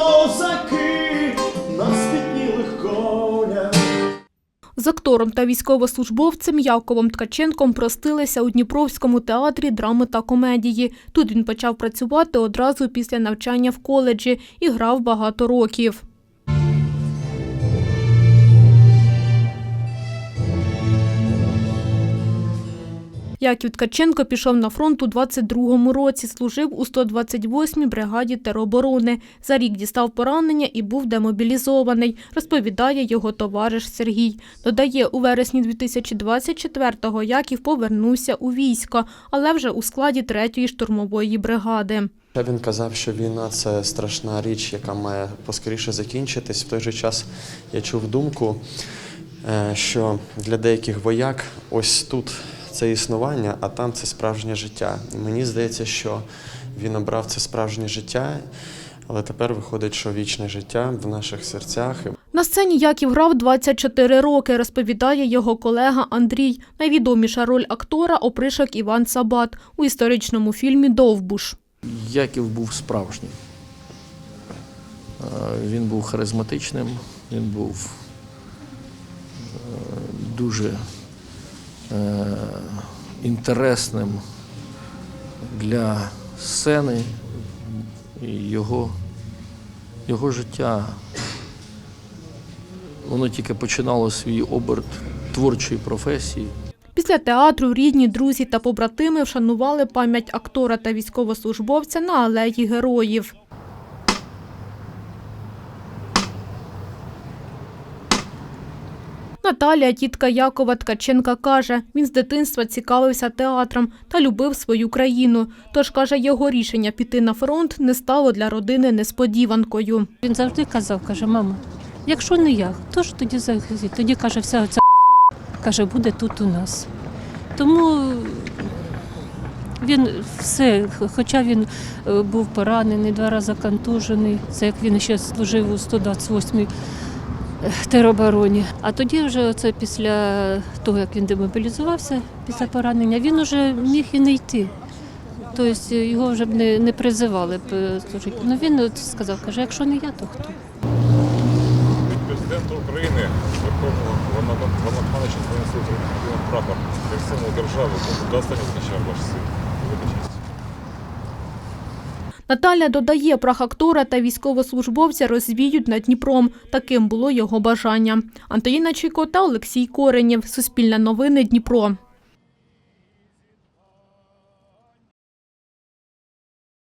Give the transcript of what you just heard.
козаки на спітнілих конях. З актором та військовослужбовцем Яковом Ткаченком простилися у Дніпровському театрі драми та комедії. Тут він почав працювати одразу після навчання в коледжі і грав багато років. Яків Ткаченко пішов на фронт у 22-му році, служив у 128-й бригаді тероборони. За рік дістав поранення і був демобілізований, розповідає його товариш Сергій. Додає, у вересні 2024-го Яків повернувся у військо, але вже у складі 3-ї штурмової бригади. Він казав, що війна це страшна річ, яка має поскоріше закінчитись. В той же час я чув думку, е, що для деяких вояк ось тут це існування, а там це справжнє життя. І мені здається, що він обрав це справжнє життя, але тепер виходить, що вічне життя в наших серцях. На сцені Яків грав 24 роки, розповідає його колега Андрій. Найвідоміша роль актора – опришок Іван Сабат у історичному фільмі «Довбуш». Яків був справжнім. Е, Він був харизматичним, він був е, дуже інтересним для сцени і його, його життя. Воно тільки починало свій оберт творчої професії. Після театру рідні, друзі та побратими вшанували пам'ять актора та військовослужбовця на алеї героїв. Наталія, тітка Якова Ткаченка, каже, він з дитинства цікавився театром та любив свою країну. Тож, каже, його рішення піти на фронт не стало для родини несподіванкою. Він завжди казав, каже, мама, якщо не я, хто ж тоді захистить? Тоді каже, вся ця каже, буде тут у нас. Тому він все, хоча він е, був поранений, два рази контужений, це як він ще служив у 128-й теробороні. А тоді, вже оце після того, як він демобілізувався після поранення, він вже міг і не йти. Тобто його вже б не, не призивали б е, служити. Ну він сказав, каже, якщо не я, то хто? від президента України Верховного України підняв прапор як символ держави, то до ваш сил. Велика честь. Наталя додає, прах актора та військовослужбовця розвіють над Дніпром. Таким було його бажання. Антоніна Чайко та Олексій Коренєв. Суспільне новини Дніпро.